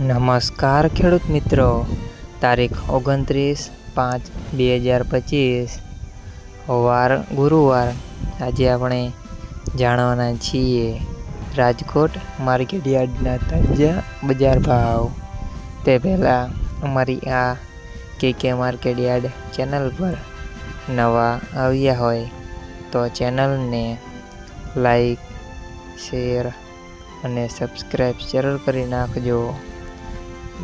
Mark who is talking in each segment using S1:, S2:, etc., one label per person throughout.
S1: નમસ્કાર ખેડૂત મિત્રો. તારીખ ઓગણત્રીસ પાંચ બે હજાર પચીસ. વાર ગુરુવાર. આજે આપણે જાણવાના છીએ રાજકોટ માર્કેટ યાર્ડના તાજા બજાર ભાવ. તે પહેલાં અમારી આ કે માર્કેટ યાર્ડ ચેનલ પર નવા આવ્યા હોય તો ચેનલને લાઈક, શેર અને સબસ્ક્રાઈબ જરૂર કરી નાખજો.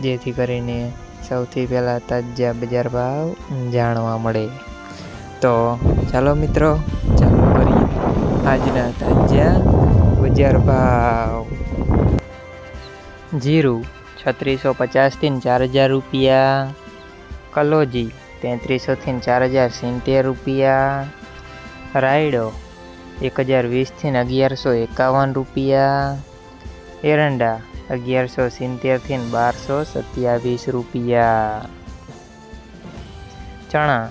S1: જેથી કરીને સૌથી પહેલાં તાજા બજાર ભાવ જાણવા મળે. તો ચાલો મિત્રો, ચાલુ કરીએ આજના તાજા બજાર ભાવ. જીરું છત્રીસો પચાસથી ચાર હજાર રૂપિયા. કલોજી તેત્રીસોથી ચાર હજાર સિત્તેર રૂપિયા. રાયડો એક હજાર વીસથી અગિયારસો એકાવન રૂપિયા. એરંડા અગિયારસો સિત્તેરથી બારસો સત્યાવીસ રૂપિયા. ચણા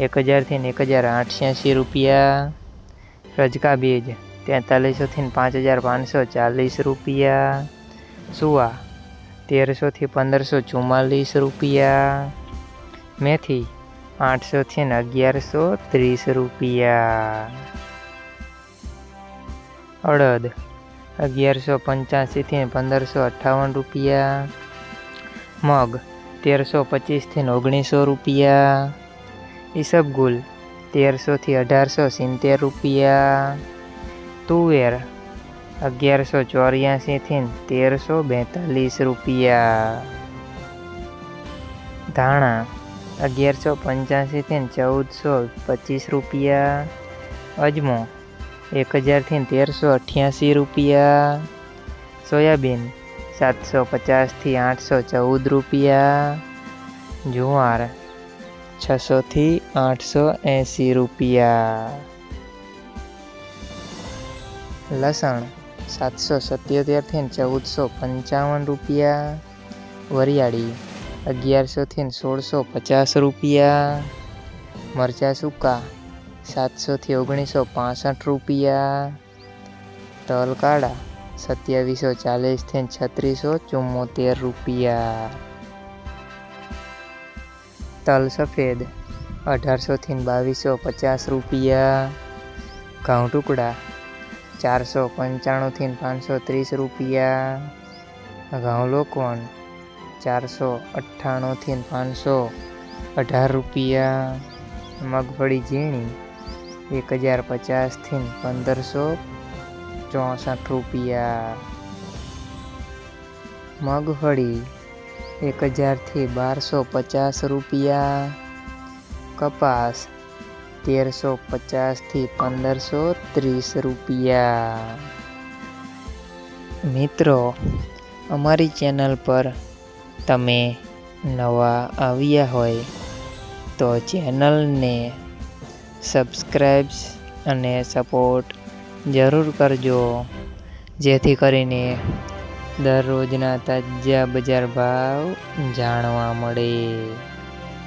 S1: એક હજારથી એક હજાર આઠ્યાસી રૂપિયા. રજકા બીજ તેતાલીસોથી પાંચ હજાર પાંચસો ચાલીસ રૂપિયા. સુવા તેરસોથી પંદરસો ચુમ્માલીસ રૂપિયા. મેથી આઠસોથી અગિયારસો ત્રીસ રૂપિયા. અડદ અગિયારસો પંચ્યાસીથી પંદરસો અઠ્ઠાવન રૂપિયા. મગ તેરસો પચીસથી ઓગણીસો રૂપિયા. ઈસબગુલ તેરસોથી અઢારસો સિત્તેર રૂપિયા. તુવેર અગિયારસો ચોર્યાસીથી તેરસો બેતાલીસ રૂપિયા. ધાણા અગિયારસો પંચ્યાસીથી ચૌદસો પચીસ રૂપિયા. અજમો એક હજારથી તેરસો અઠ્યાસી રૂપિયા. સોયાબીન સાતસો પચાસથી આઠસો ચૌદ રૂપિયા. જુવાર છસોથી આઠસો એંસી રૂપિયા. લસણ સાતસો સત્યોતેરથી ચૌદસો પંચાવન રૂપિયા. વરિયાળી અગિયારસોથી સોળસો પચાસ રૂપિયા. મરચાં સૂકા સાતસોથી ઓગણીસો પાસઠ રૂપિયા. તલ કાળા સત્યાવીસો ચાલીસથી છત્રીસો ચુમ્મોતેર રૂપિયા. તલ સફેદ અઢારસોથી બાવીસો પચાસ રૂપિયા. ઘઉં ટુકડા ચારસો પંચાણુંથી પાંચસો ત્રીસ રૂપિયા. ઘઉં લોકવણ ચારસો અઠ્ઠાણુંથી પાંચસો અઢાર રૂપિયા. મગફળી ઝીણી એક હજાર પચાસથી પંદરસો ચોસઠ રૂપિયા. મગફળી એક હજારથી બારસો પચાસ રૂપિયા. કપાસ તેરસો પચાસથી પંદરસો ત્રીસ રૂપિયા. મિત્રો, અમારી ચેનલ પર તમે નવા આવ્યા હોય તો ચેનલને સબસ્ક્રાઈબ્સ અને સપોર્ટ જરૂર કરજો. જેથી કરીને દરરોજના તાજા બજાર ભાવ જાણવા મળે.